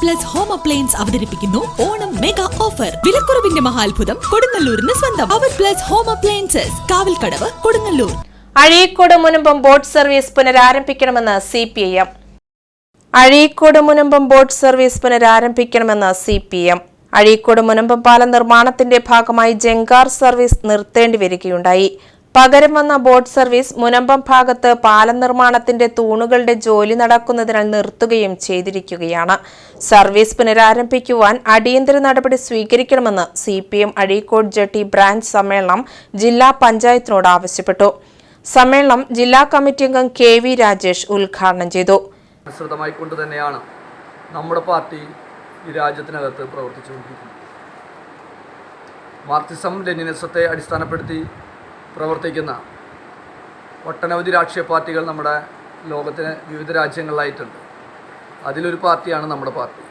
Plus home appliance അവതരിപ്പിക്കുന്നു. Onam mega offer വിലക്കുറവിന്റെ മഹാത്ഭുതം കൊടുങ്ങല്ലൂരിന് സ്വന്തം. Power plus home appliances Kavalkadavu Kodungallur. Azhikode Munambam boat service പുനരാരംഭിക്കണമെന്ന് C P M Azhikode Munambam boat service പുനരാരംഭിക്കണമെന്ന് C P M Azhikode Munambam പാലം നിർമ്മാണത്തിന്റെ ഭാഗമായി ജങ്കാർ service നിർത്തേണ്ടി വരികയുണ്ടായി. പകരം വന്ന ബോട്ട് സർവീസ് മുനമ്പം ഭാഗത്ത് പാലം നിർമ്മാണത്തിന്റെ തൂണുകളുടെ ജോലി നടക്കുന്നതിനാൽ നിർത്തുകയും ചെയ്തിരിക്കുകയാണ്. സർവീസ് പുനരാരംഭിക്കുവാൻ അടിയന്തര നടപടി സ്വീകരിക്കണമെന്ന് C P M Azhikode jetty branch സമ്മേളനം ജില്ലാ പഞ്ചായത്തിനോട് ആവശ്യപ്പെട്ടു. സമ്മേളനം ജില്ലാ കമ്മിറ്റി അംഗം കെ വി രാജേഷ് ഉദ്ഘാടനം ചെയ്തു. കൊണ്ട് തന്നെയാണ് നമ്മുടെ പാർട്ടി ഈ രാജ്യത്തിനകത്ത് പ്രവർത്തിച്ചുകൊണ്ടിരിക്കുന്നത്. മാർക്സിസം ലെനിനിസത്തെ അടിസ്ഥാനപ്പെടുത്തി പ്രവർത്തിക്കുന്ന ഒട്ടനവധി രാഷ്ട്രീയ പാർട്ടികൾ നമ്മുടെ ലോകത്തിന് വിവിധ രാജ്യങ്ങളിലായിട്ടുണ്ട്. അതിലൊരു പാർട്ടിയാണ് നമ്മുടെ പാർട്ടി.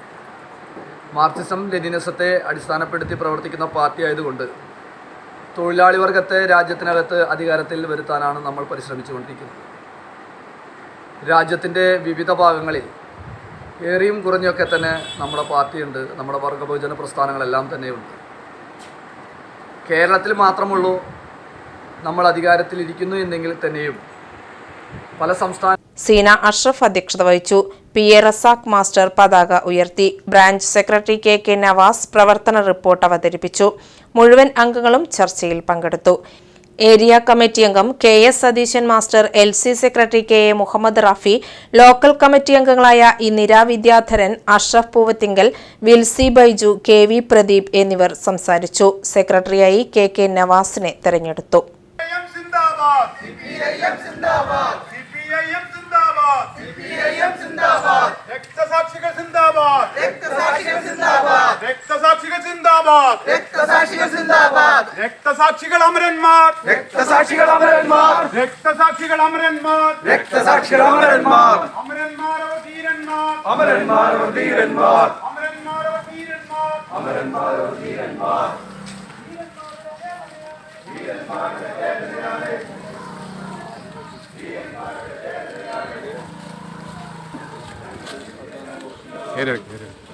മാർക്സിസം ലെനിനിസത്തെ അടിസ്ഥാനപ്പെടുത്തി പ്രവർത്തിക്കുന്ന പാർട്ടി ആയതുകൊണ്ട് തൊഴിലാളി വർഗത്തെ രാജ്യത്തിനകത്ത് അധികാരത്തിൽ വരുത്താനാണ് നമ്മൾ പരിശ്രമിച്ചുകൊണ്ടിരിക്കുന്നത്. രാജ്യത്തിന്റെ വിവിധ ഭാഗങ്ങളിൽ ഏറിയും കുറഞ്ഞൊക്കെ തന്നെ നമ്മുടെ പാർട്ടിയുണ്ട്. നമ്മുടെ വർഗഭോജന പ്രസ്ഥാനങ്ങളെല്ലാം തന്നെയുണ്ട്. കേരളത്തിൽ മാത്രമുള്ളൂ നമ്മൾ അധികാരത്തിലിരിക്കുന്നു എന്നെങ്കിൽ തന്നെയും. പല സംസ്ഥാന സീന അഷ്റഫ് അധ്യക്ഷത വഹിച്ചു. പി എ റസാഖ് മാസ്റ്റർ പതാക ഉയർത്തി. Branch secretary K K Navas പ്രവർത്തന റിപ്പോർട്ട് അവതരിപ്പിച്ചു. മുഴുവൻ അംഗങ്ങളും ചർച്ചയിൽ പങ്കെടുത്തു. ഏരിയ കമ്മിറ്റി അംഗം K S Satheesan master L C secretary K A Muhammad Rafi local committee അംഗങ്ങളായ ഇന്ദിര വിദ്യാധരൻ അഷ്റഫ് പൂവത്തിങ്കൽ വിൽസി ബൈജു കെ വി പ്രദീപ് എന്നിവർ സംസാരിച്ചു. സെക്രട്ടറിയായി കെ കെ നവാസിനെ തെരഞ്ഞെടുത്തു. സിപിഐഎം സിന്ദാബാദ്. സിപിഐഎം സിന്ദാബാദ്. സിപിഐഎം സിന്ദാബാദ്. രക്തസാക്ഷികൾ സിന്ദാബാദ്. രക്തസാക്ഷികൾ സിന്ദാബാദ്. രക്തസാക്ഷികൾ സിന്ദാബാദ്. രക്തസാക്ഷികൾ സിന്ദാബാദ്. രക്തസാക്ഷികൾ അമരന്മാർ. രക്തസാക്ഷികൾ അമരന്മാർ. രക്തസാക്ഷികൾ അമരന്മാർ. രക്തസാക്ഷികൾ അമരന്മാർ. അമരന്മാർ ധീരന്മാർ. അമരന്മാർ ധീരന്മാർ. അമരന്മാർ ധീരന്മാർ. അമരന്മാർ ധീരന്മാർ. Her, her.